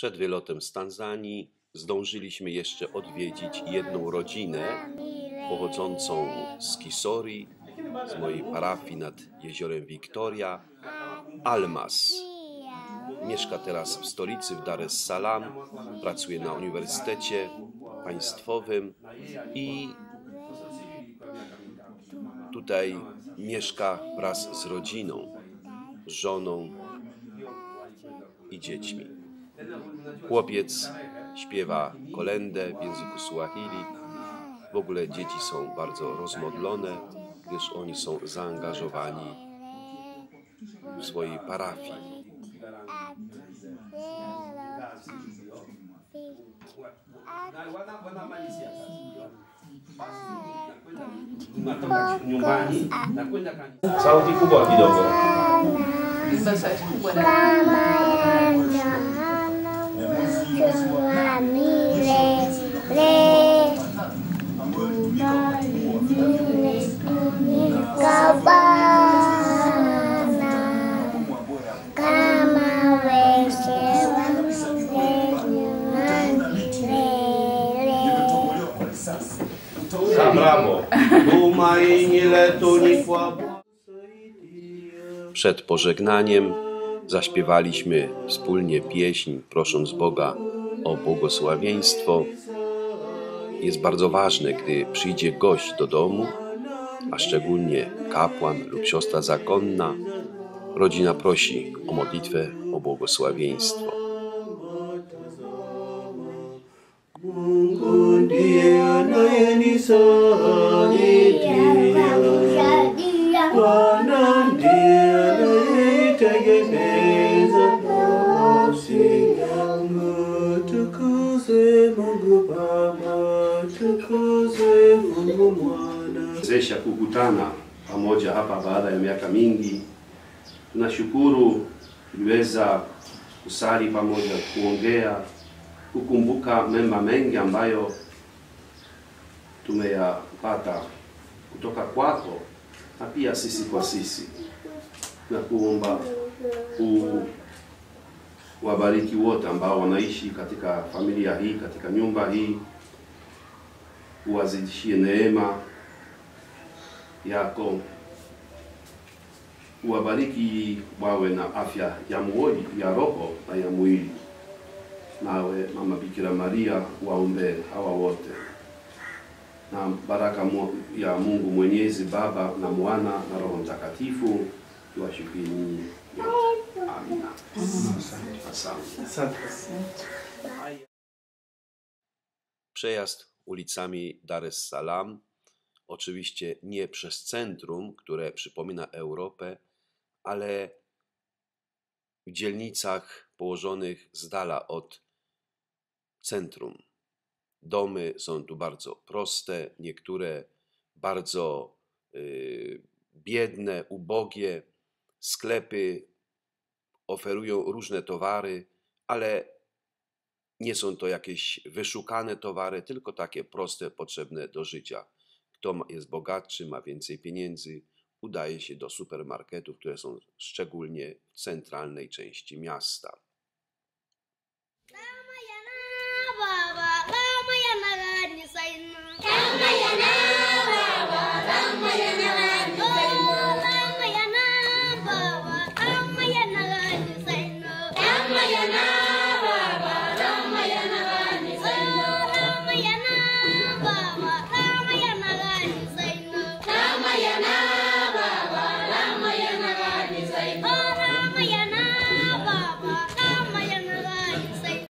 Przed wylotem z Tanzanii zdążyliśmy jeszcze odwiedzić jedną rodzinę pochodzącą z Kisori, z mojej parafii nad jeziorem Wiktoria, Almas. Mieszka teraz w stolicy w Dar es Salaam, pracuje na Uniwersytecie Państwowym i tutaj mieszka wraz z rodziną, żoną i dziećmi. Chłopiec śpiewa kolendę w języku Swahili. W ogóle dzieci są bardzo rozmodlone, gdyż oni są zaangażowani w swojej parafii. Sauti kubwa kidogo. Imba sauti kubwa Bwana. Przed pożegnaniem zaśpiewaliśmy wspólnie pieśń, prosząc Boga o błogosławieństwo. Jest bardzo ważne, gdy przyjdzie gość do domu, a szczególnie kapłan lub siostra zakonna, rodzina prosi o modlitwę o błogosławieństwo. Mungu anayenisaidia. Bwana ndiye nafsi yangu. Mungu Baba, Mungu Mwana. Wezesha kukutana pamoja hapa baada ya miaka mingi. Tunashukuru tuliweza kusali pamoja, kuongea, kukumbuka mema mengi ambayo tumeyapata kutoka kwako na pia sisi kwa sisi, na kuomba kuwabariki wote ambao wanaishi katika familia hii, katika nyumba hii, uwazidishie neema yako, uwabariki wawe na afya ya moyo, ya roho na ya mwili. Nawe Mama Bikira Maria waombee hawa wote na baraka ya Mungu Mwenyezi Baba na Mwana na Roho Mtakatifu iwashukie nyinyi nyote. Amina. Asante. Przejazd ulicami Dar es Salaam, oczywiście nie przez centrum, które przypomina Europę, ale w dzielnicach położonych z dala od centrum. Domy są tu bardzo proste, niektóre bardzo y, biedne, ubogie. Sklepy oferują różne towary, ale nie są to jakieś wyszukane towary, tylko takie proste, potrzebne do życia. Kto jest bogatszy, ma więcej pieniędzy, udaje się do supermarketów, które są szczególnie w centralnej części miasta.